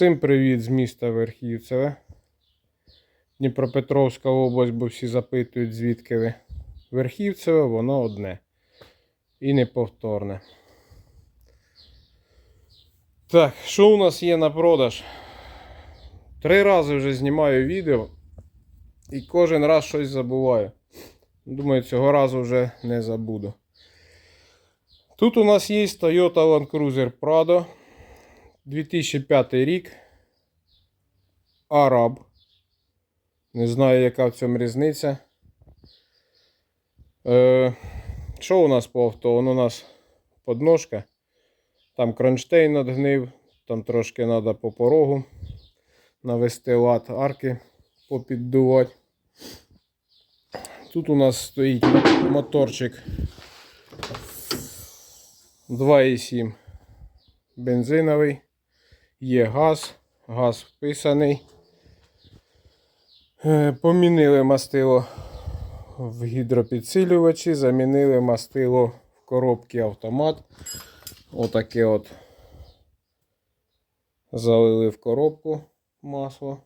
Всім привіт з міста Верхівцеве. Дніпропетровська область, бо всі запитують, звідки ви. Верхівцеве, воно одне. І неповторне. Так, що у нас є на продаж? Три рази вже знімаю відео і кожен раз щось забуваю. Думаю, цього разу вже не забуду. Тут у нас є Toyota Land Cruiser Prado 2005 рік. Араб. Не знаю, яка в цьому різниця. Е, що у нас по авто? Воно у нас подножка. Там кронштейн надгнив, там трошки треба по порогу навести лад, арки попіддувати. Тут у нас стоїть моторчик 2,7 бензиновий. Є газ, газ вписаний. Е, Помінили мастило в гідропідсилювачі, замінили мастило в коробці автомат. Отаке от залили в коробку масло.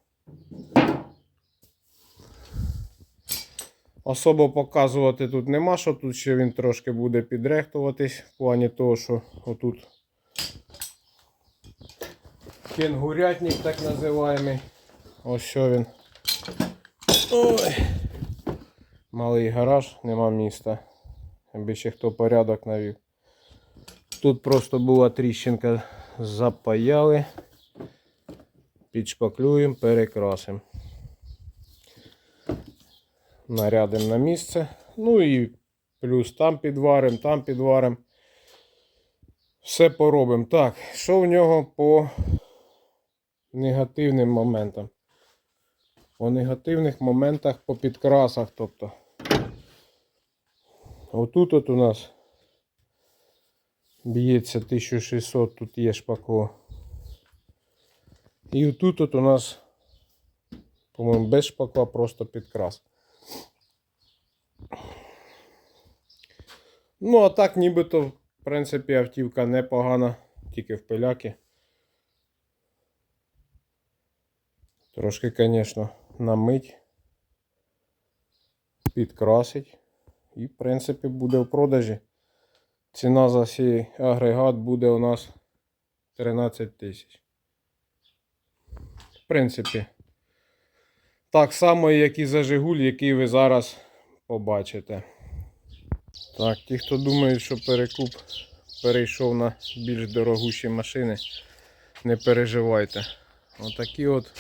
Особо показувати тут нема, що тут ще він трошки буде підрехтуватись в плані того, що отут кенгурятник так називаємий. Ось що він. Ой. Малий гараж, нема міста. Аби ще хто порядок навів. Тут просто була тріщинка, запаяли, підшпаклюємо, перекрасимо. Нарядимо на місце. Ну і плюс там підваримо, там підваримо. Все поробимо. Так, що в нього по негативним моментам? По негативних моментах по підкрасах. Тобто. Отут от у нас б'ється 1600, тут є шпакло. І отут от у нас, по-моєму, без шпакла просто підкрас. Ну, а так нібито, в принципі, автівка непогана, тільки в пиляки. Трошки, звісно, намить, підкрасить. І, в принципі, буде в продажі. Ціна за цей агрегат буде у нас 13 тисяч. В принципі, так само, як і за Жигуль, який ви зараз побачите. Так, ті, хто думають, що перекуп перейшов на більш дорогущі машини, не переживайте. Отакі от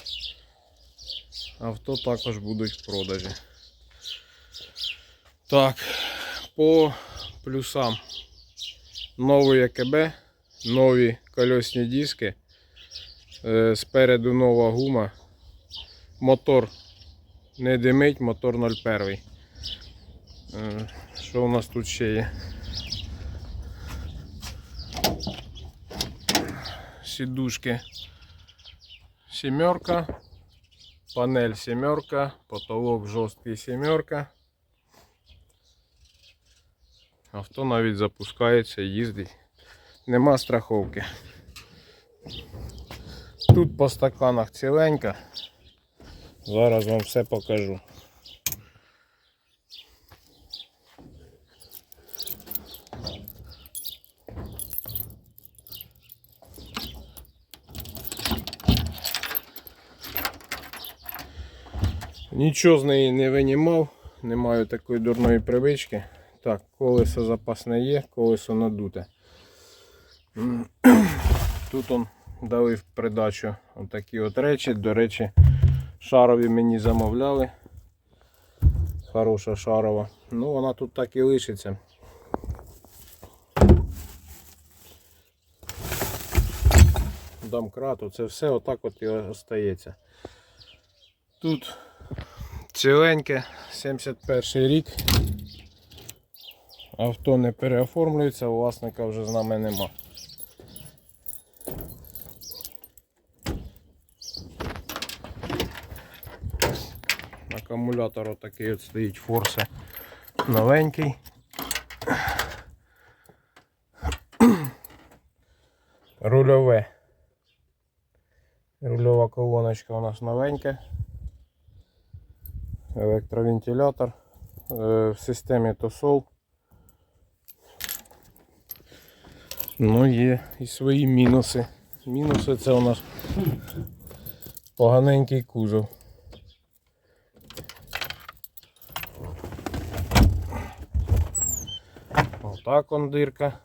авто також будуть в продажі. Так, по плюсам. Новий АКБ, нові кольосні диски. Е, Спереду нова гума. Мотор не димить, мотор 01. Е, Що у нас тут ще є? Сідушки сімерка, панель сімерка, потолок жорсткий сімерка. Авто навіть запускається, їздить. Нема страховки. Тут по стаканах ціленька. Зараз вам все покажу. Нічого з неї не винімав, не маю такої дурної привички. Так, колесо запасне є, колесо надуте. Тут он дали в придачу отакі от речі. До речі, шарові мені замовляли. Хороша шарова. Ну, вона тут так і лишиться. Домкрату, це все отак от і остається. Тут ціленьке, 71 рік. Авто не переоформлюється, власника вже з нами нема. Акумулятор отакий от стоїть форсе новенький. Рульове. Рульова колоночка у нас новенька. Електровентилятор. Е, В системі Тосол. Ну, є і свої мінуси. Мінуси це у нас поганенький кузов. Отак он дирка.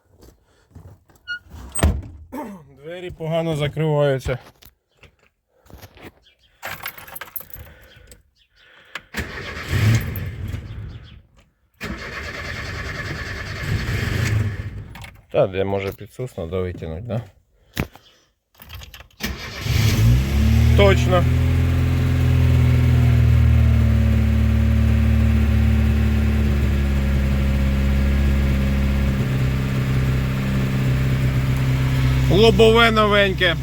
Двері погано закриваються. Та де може підсус треба витягнути, да? Точно. Лобове новеньке.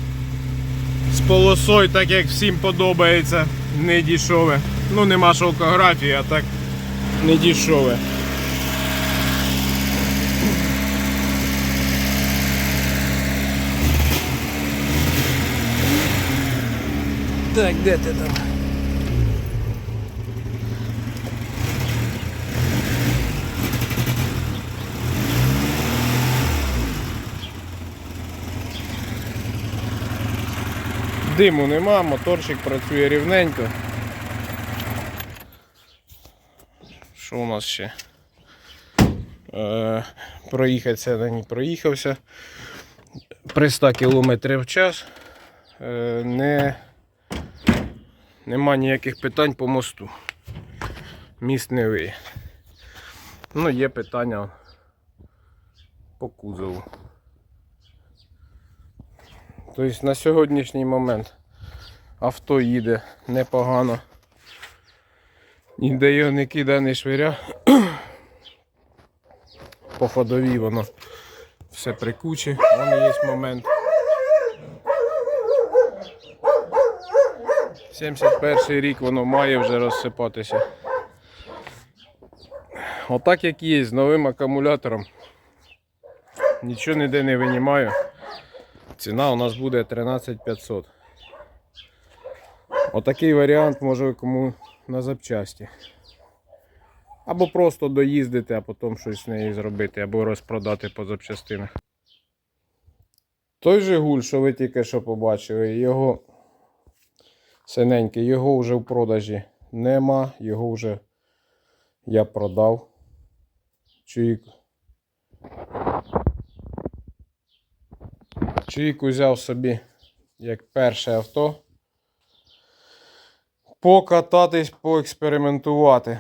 З полосою, так як всім подобається. Не дішове. Ну нема шовкографії, а так не дішове. Так, де ти там? Диму нема, моторчик працює рівненько. Що у нас ще? Е, проїхатися на ній проїхався. При 100 км в час. Е, не, нема ніяких питань по мосту. Міст не виє. Ну, є питання по кузову. Тобто на сьогоднішній момент авто їде непогано. Ніде його не кидає, не швиря. По ходовій воно все при кучі. Вон є момент. 71 рік воно має вже розсипатися. Отак як є, з новим акумулятором. Нічого ніде не винімаю. Ціна у нас буде 13500. Отакий варіант може кому на запчасті. Або просто доїздити, а потім щось з нею зробити, або розпродати по запчастинах. Той же гуль, що ви тільки що побачили, його синенький, його вже в продажі нема, його вже я продав. Чуїк. Чуїк узяв собі як перше авто. Покататись, поекспериментувати.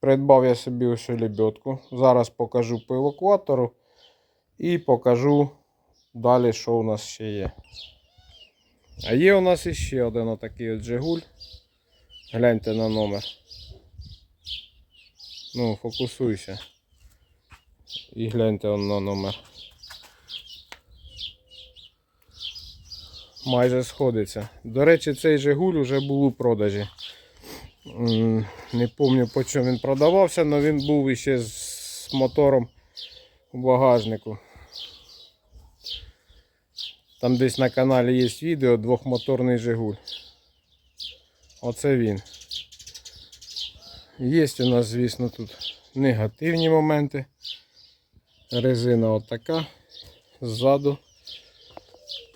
Придбав я собі ось лебедку. Зараз покажу по евакуатору і покажу далі, що у нас ще є. А є у нас іще один отакий от Жигуль. Гляньте на номер. Ну, фокусуйся. І гляньте он на номер. Майже сходиться. До речі, цей Жигуль уже був у продажі. Не пам'ятаю по чому він продавався, але він був іще з мотором у багажнику. Там десь на каналі є відео двохмоторний Жигуль. Оце він. Є у нас, звісно, тут негативні моменти. Резина отака ззаду.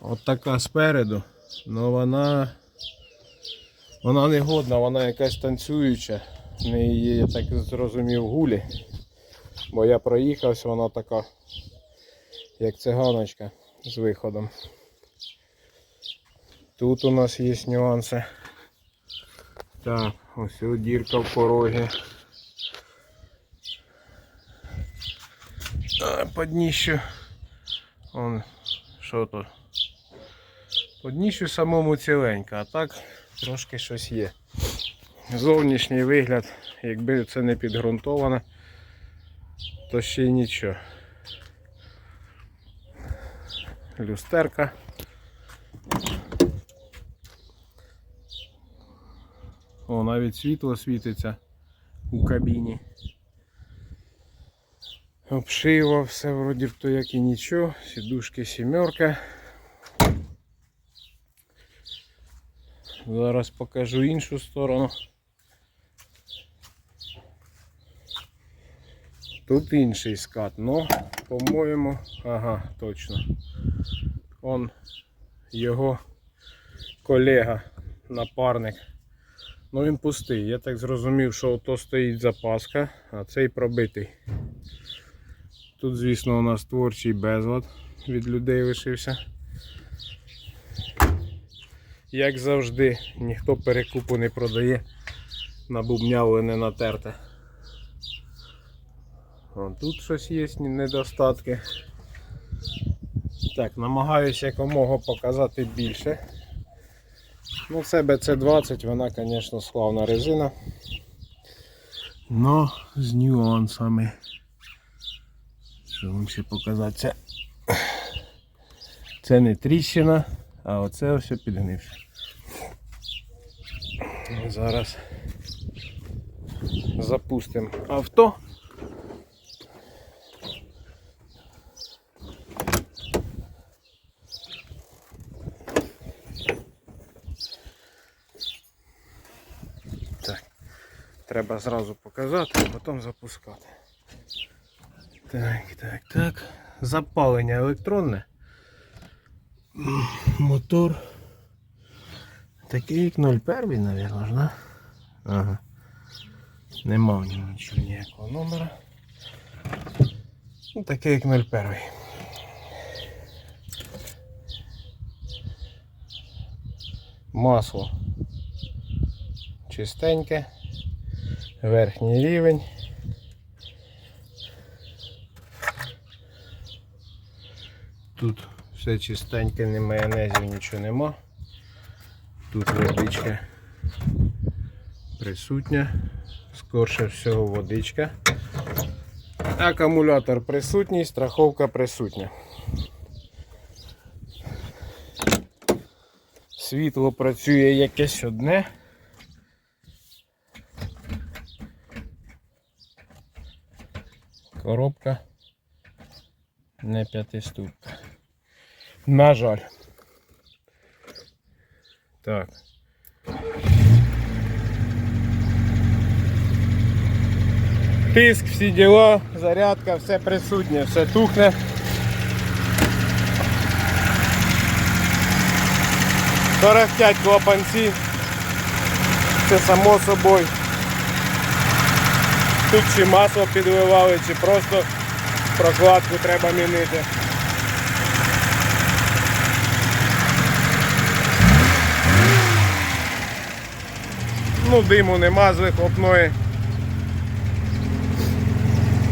Отака спереду. Ну вона. Вона не годна, вона якась танцююча. В неї я так зрозумів, гулі. Бо я проїхався, вона така, як циганочка з виходом. Тут у нас є нюанси. Так, ось ось дірка в порогі. По дніщу. Он, що тут? По дніщу самому ціленька, а так трошки щось є. Зовнішній вигляд, якби це не підґрунтовано, то ще й нічого. люстерка. О, навіть світло світиться у кабіні. Обшиво все вроді то як і нічого, сідушки сімерка. Зараз покажу іншу сторону. Тут інший скат, но, по-моєму, ага, точно. Он його колега, напарник. Ну він пустий. Я так зрозумів, що ото стоїть запаска, а цей пробитий. Тут, звісно, у нас творчий безлад від людей лишився. Як завжди, ніхто перекупу не продає, набубняло не натерте. Вон тут щось є недостатки. Так, намагаюся якомога показати більше. Ну, це BC20, вона, звісно, славна резина. Но з нюансами. Що вам ще показати? Це, це не тріщина, а оце ось підгнивше. Зараз запустимо авто. Треба зразу показати, а потім запускати. Так, так, так. Запалення електронне. Мотор. Такий як 01, мабуть, да? Ага. Нема в нього нічого ніякого номера. Ну, такий як 01. Масло чистеньке, верхній рівень. Тут все чистеньке, не майонезів, нічого нема. Тут водичка присутня, скорше всього водичка. Акумулятор присутній, страховка присутня. Світло працює якесь одне. Коробка не п'ятиступка. На жаль. Так. Тиск, всі діла, зарядка, все присутнє, все тухне. Тарахтять клапанці. Це само собою. Тут чи масло підливали, чи просто прокладку треба мінити. Ну, диму нема з вихлопної.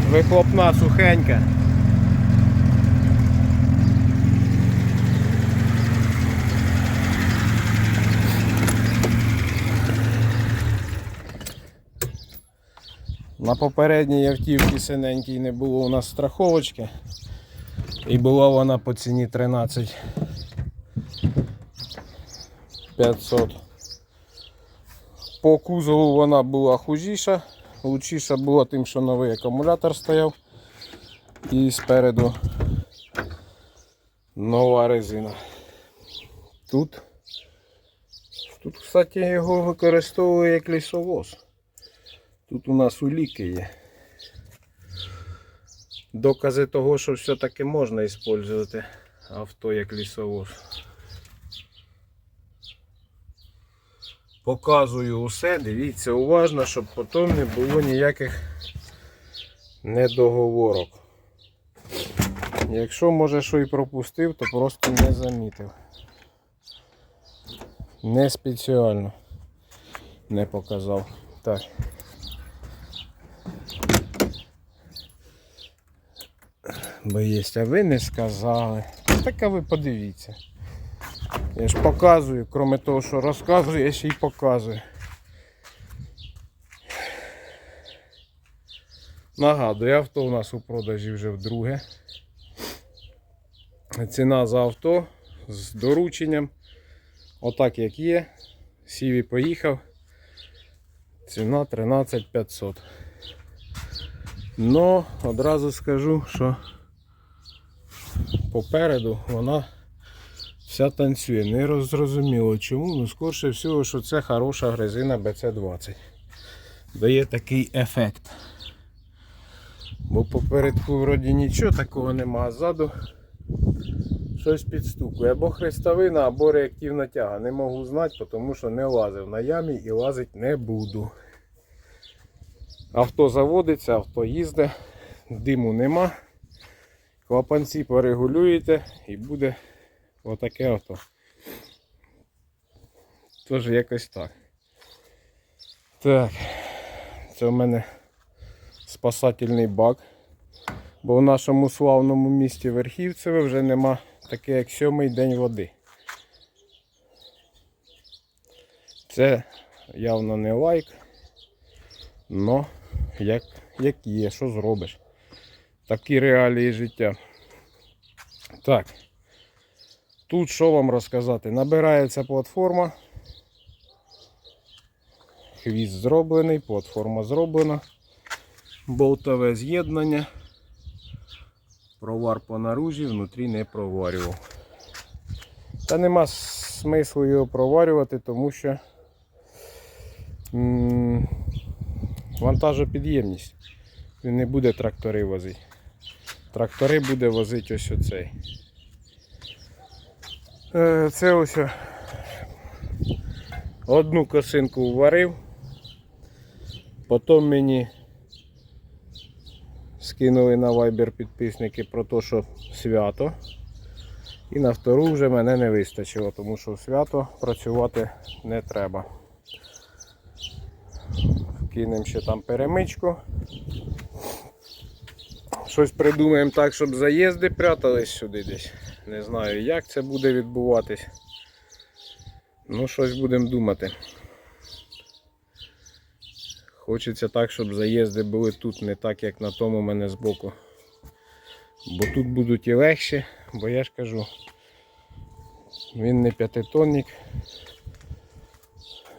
Вихлопна сухенька. На попередній автівці синенькій не було у нас страховочки. І була вона по ціні 13 500. По кузову вона була хужіша, лучіша була тим, що новий акумулятор стояв. І спереду нова резина. Тут, тут кстати, його використовує як лісовоз. Тут у нас уліки є. Докази того, що все-таки можна використовувати авто як лісовоз. Показую усе, дивіться уважно, щоб потім не було ніяких недоговорок. Якщо може що і пропустив, то просто не замітив. Не спеціально не показав. Так. Бо є, а ви не сказали. Так а ви подивіться. Я ж показую, крім того, що розказую, я ще й показую. Нагадую, авто у нас у продажі вже вдруге. Ціна за авто з дорученням. Отак як є. Сів і поїхав. Ціна 13 500. Но одразу скажу, що попереду вона Вся танцює. Не зрозуміло чому, ну скорше всього, що це хороша резина BC20. Дає такий ефект. Бо попередку вроді нічого такого нема, а ззаду щось підстукує. Або хрестовина, або реактивна тяга. Не можу знати, тому що не лазив на ямі і лазити не буду. Авто заводиться, авто їздить, диму нема. Клапанці порегулюєте і буде отаке авто. Тож якось так. Так, це у мене спасательний бак. Бо в нашому славному місті Верхівцеве вже нема таке, як сьомий день води. Це явно не лайк. Но як, як є, що зробиш? Такі реалії життя. Так. Тут що вам розказати? Набирається платформа. Хвіст зроблений, платформа зроблена. Болтове з'єднання. Провар по наружі, внутрі не проварював. Та нема смислу його проварювати, тому що вантажопідємність. Він не буде трактори возити. Трактори буде возити ось оцей. Е, Це ось одну косинку варив. Потім мені скинули на Viber підписники про те, що свято. І на втору вже мене не вистачило, тому що свято працювати не треба. Кинемо ще там перемичку. Щось придумаємо так, щоб заїзди прятались сюди десь. Не знаю, як це буде відбуватись. Ну, щось будемо думати. Хочеться так, щоб заїзди були тут, не так, як на тому мене збоку. Бо тут будуть і легші, бо я ж кажу, він не п'ятитонник.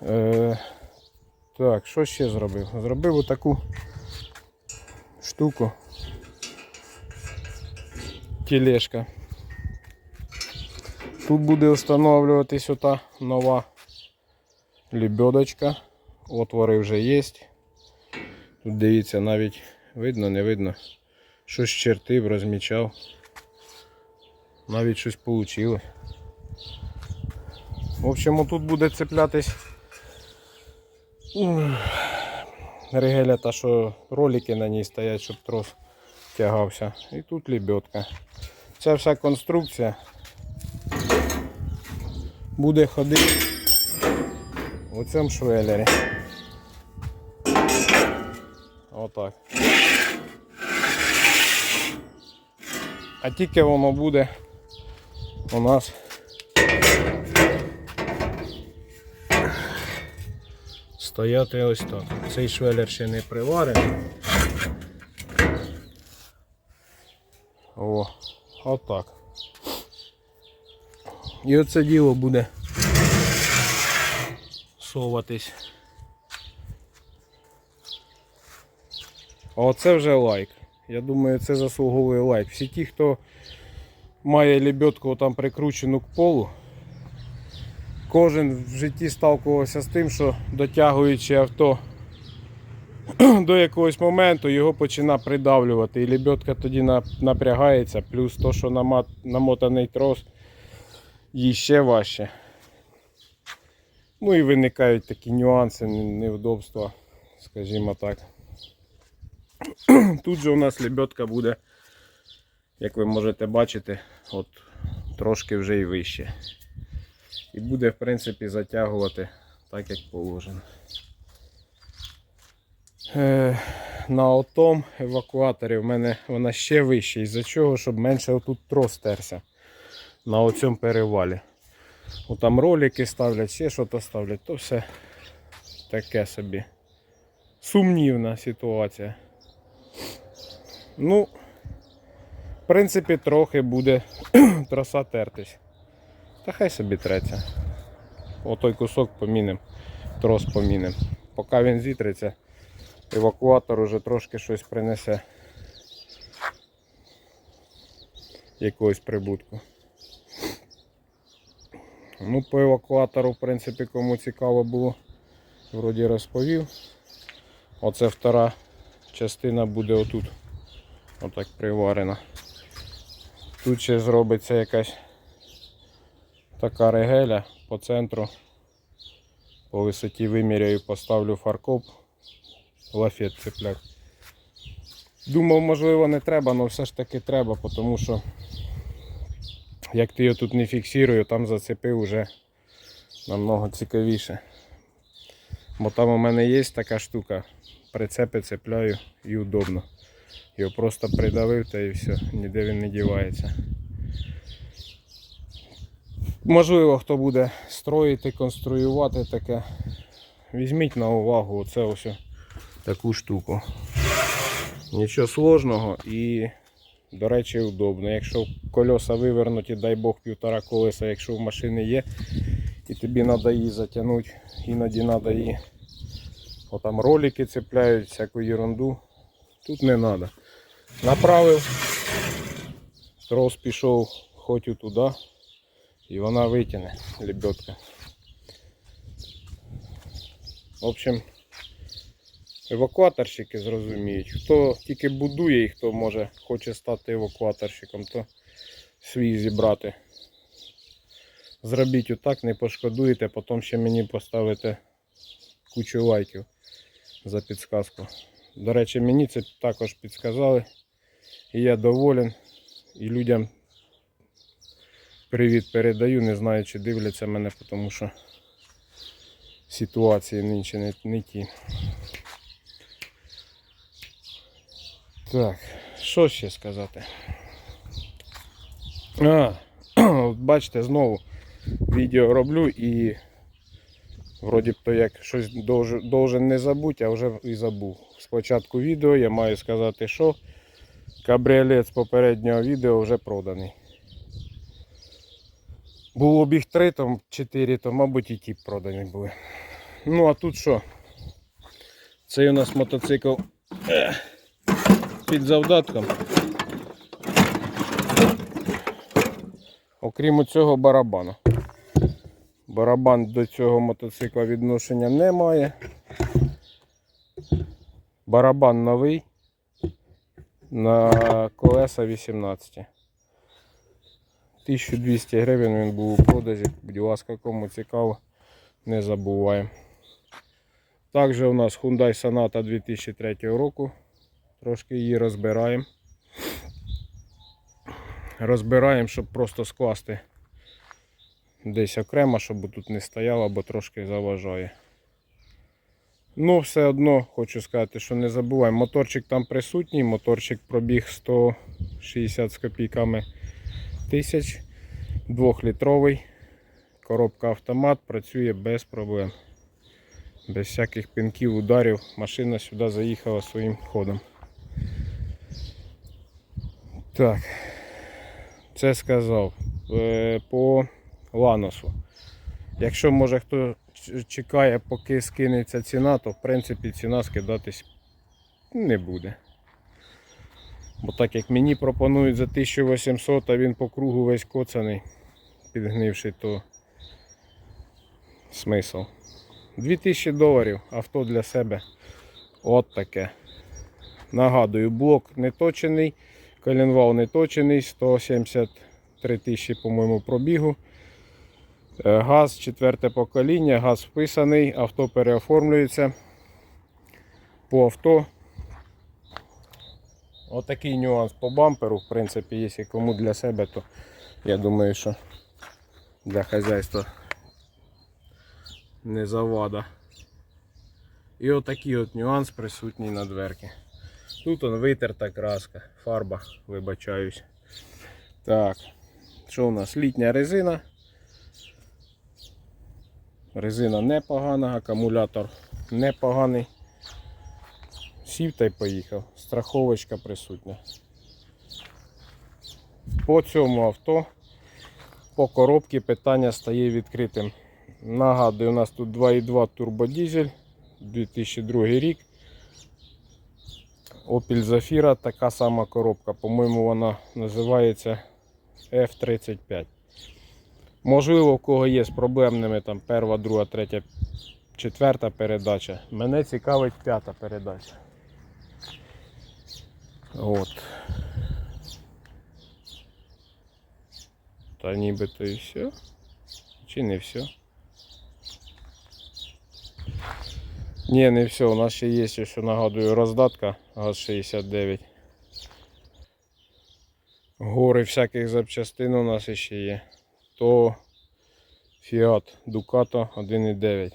Е, так, що ще зробив? Зробив отаку штуку. Тележка. Тут буде встановлюватись ота нова лебедочка. Отвори вже є. Тут дивіться, навіть видно, не видно. Щось чертив, розмічав. Навіть щось вийшло. В общем, тут буде цеплятись ригеля та, що ролики на ній стоять, щоб трос тягався. І тут лебедка. Ця вся конструкція буде ходити у цьому швелері. Отак. А тільки воно буде у нас стояти ось так. Цей швелер ще не приварений. О, отак. І оце діло буде соватись. Оце вже лайк. Я думаю, це заслуговує лайк. Всі ті, хто має лебедку там прикручену к полу, кожен в житті сталкувався з тим, що дотягуючи авто до якогось моменту, його починає придавлювати. І лебедка тоді напрягається, плюс то, що намотаний трос, їй ще важче. Ну і виникають такі нюанси, невдобства, скажімо так. Тут же у нас лебедка буде, як ви можете бачити, от трошки вже і вище. І буде, в принципі, затягувати так, як положено. Е, на отом евакуаторі в мене вона ще вища. Із-за чого, щоб менше отут трос терся на оцьому перевалі. О, там ролики ставлять, ще щось ставлять, то все таке собі. Сумнівна ситуація. Ну, в принципі, трохи буде троса тертись. Та хай собі треться. Отой кусок помінем, трос помінем. Поки він зітреться, евакуатор уже трошки щось принесе. Якогось прибутку. Ну, по евакуатору, в принципі, кому цікаво було, вроді розповів. Оце втора частина буде отут. Отак приварена. Тут ще зробиться якась така регеля по центру. По висоті виміряю, поставлю фаркоп, лафет цепляк. Думав, можливо, не треба, але все ж таки треба, тому що як ти його тут не фіксую, там зацепив уже намного цікавіше. Бо там у мене є така штука, прицепи цепляю і удобно. Його просто придавив та і все, ніде він не дівається. Можливо, хто буде строїти, конструювати таке. Візьміть на увагу оце ось таку штуку. Нічого сложного і, до речі, удобно. Якщо кольоса вивернуті, дай Бог півтора колеса, якщо в машини є, і тобі треба її затягнути, іноді треба її. Отам ролики цепляють, всяку ерунду. Тут не треба. Направив, трос пішов хоч і туди, і вона витягне лебедка. В общем, евакуаторщики зрозуміють. Хто тільки будує і хто може хоче стати евакуаторщиком, то свій зібрати. Зробіть отак, не пошкодуєте, потім ще мені поставите кучу лайків за підсказку. До речі, мені це також підсказали. І я доволен. І людям привіт передаю. Не знаю, чи дивляться мене, тому що ситуації нинче не, не ті. Так, що ще сказати? А, бачите, знову відео роблю і вроді б то як щось должен, должен не забути, а вже і забув. Спочатку відео я маю сказати, що кабріолет з попереднього відео вже проданий. Було їх 3, то 4, то мабуть і ті продані були. Ну а тут що? Цей у нас мотоцикл під завдатком. Окрім цього барабану. Барабан до цього мотоцикла відношення не має. Барабан новий на колеса 18. 1200 гривень він був у продажі. Будь ласка, кому цікаво, не забуваємо. Також у нас Hyundai Sonata 2003 року. Трошки її розбираємо. Розбираємо, щоб просто скласти десь окремо, щоб тут не стояло, бо трошки заважає. Ну, все одно хочу сказати, що не забуваємо. Моторчик там присутній, моторчик пробіг 160 з копійками тисяч, 2-літровий. Коробка автомат працює без проблем. Без всяких пінків, ударів. Машина сюди заїхала своїм ходом. Так, це сказав. Е, По ланосу. Якщо може хто чекає, поки скинеться ціна, то в принципі ціна скидатись не буде. Бо так як мені пропонують за 1800, а він по кругу весь коцаний, підгнивший, то смисл. 2000 доларів авто для себе. От таке. Нагадую, блок не точений, коленвал не точений, 173 тисячі, по-моєму, пробігу. Е, Газ четверте покоління, газ вписаний, авто переоформлюється. По авто. Отакий нюанс по бамперу, в принципі, якщо кому для себе, то я думаю, що для хазяйства не завада. І отакий от нюанс присутній на дверці. Тут он витерта краска, фарба, вибачаюсь. Так, що у нас? Літня резина. Резина непогана, акумулятор непоганий. Сів та й поїхав. Страховочка присутня. По цьому авто, по коробці питання стає відкритим. Нагадую, у нас тут 2.2 турбодізель, 2002 рік. Opel Zafira, така сама коробка. По-моєму, вона називається F35. Можливо, в кого є з проблемними там перша, друга, третя, четверта передача. Мене цікавить п'ята передача. От. Та нібито і все. Чи не все? Ні, не все. У нас ще є, що нагадую, роздатка ГАЗ-69. Гори всяких запчастин у нас ще є. То Fiat Ducato 1.9.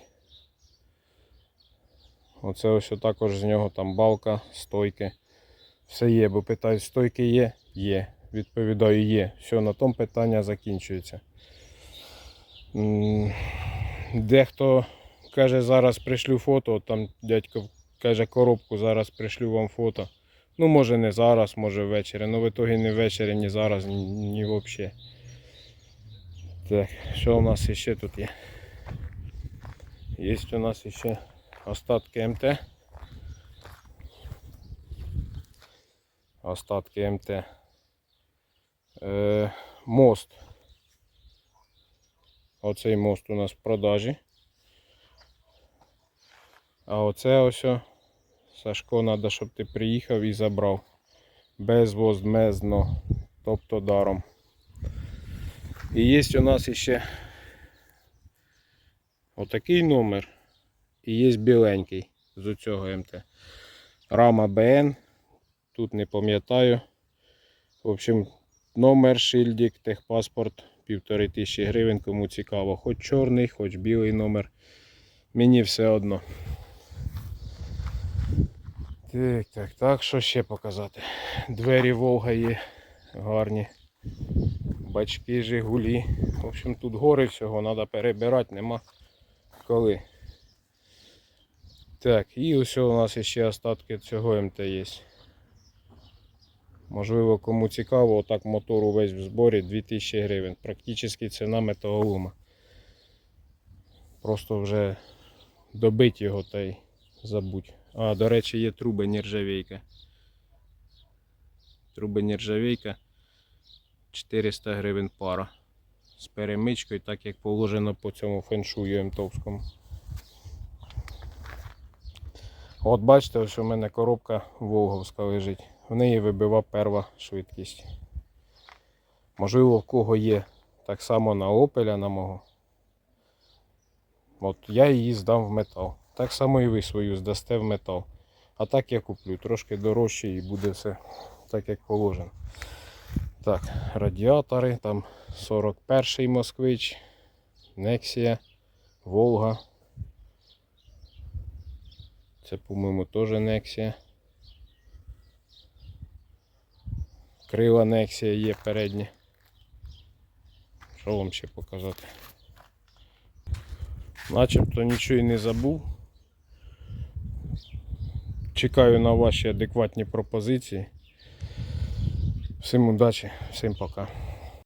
Оце ось також з нього там балка, стойки. Все є, бо питають, стойки є? Є. Відповідаю, є. Все, на тому питання закінчується. Дехто каже, зараз пришлю фото, там дядько каже коробку, зараз пришлю вам фото. Ну, може не зараз, може ввечері. Ну в ітогі не ввечері, ні зараз, ні взагалі. Так, що у нас ще тут є? Є у нас ще остатки МТ. Остатки МТ. Е, мост. Оцей мост у нас в продажі. А оце ось, Сашко, треба, щоб ти приїхав і забрав. Безвозмездно, тобто даром. І є у нас ще отакий номер. І є біленький з цього МТ. Рама БН. Тут не пам'ятаю. В общем, номер, шильдик, техпаспорт, півтори тисячі гривень, кому цікаво. Хоч чорний, хоч білий номер. Мені все одно. Так, так, так, що ще показати? Двері Волга є гарні. Бачки, Жигулі. В общем, тут гори всього, треба перебирати, нема коли. Так, і ось у нас ще остатки цього МТ є. Можливо, кому цікаво, отак мотор увесь в зборі 2000 гривень. Практично ціна металолома. Просто вже добить його та й забудь. А, до речі, є труби нержавейка. Труби нержавейка 400 гривень пара. З перемичкою, так як положено по цьому феншую МТовському. От бачите, ось у мене коробка Волговська лежить. В неї вибива перва швидкість. Можливо, в кого є так само на Opel, на мого. От я її здам в метал. Так само і ви свою здасте в метал. А так я куплю трошки дорожче і буде все так як положено. Так, радіатори, там 41-й москвич, Нексія, Волга. Це, по-моєму, теж Нексія. Крила Нексія є передні. Що вам ще показати? Начебто нічого і не забув. Чекаю на ваші адекватні пропозиції. Всім удачі, всім пока.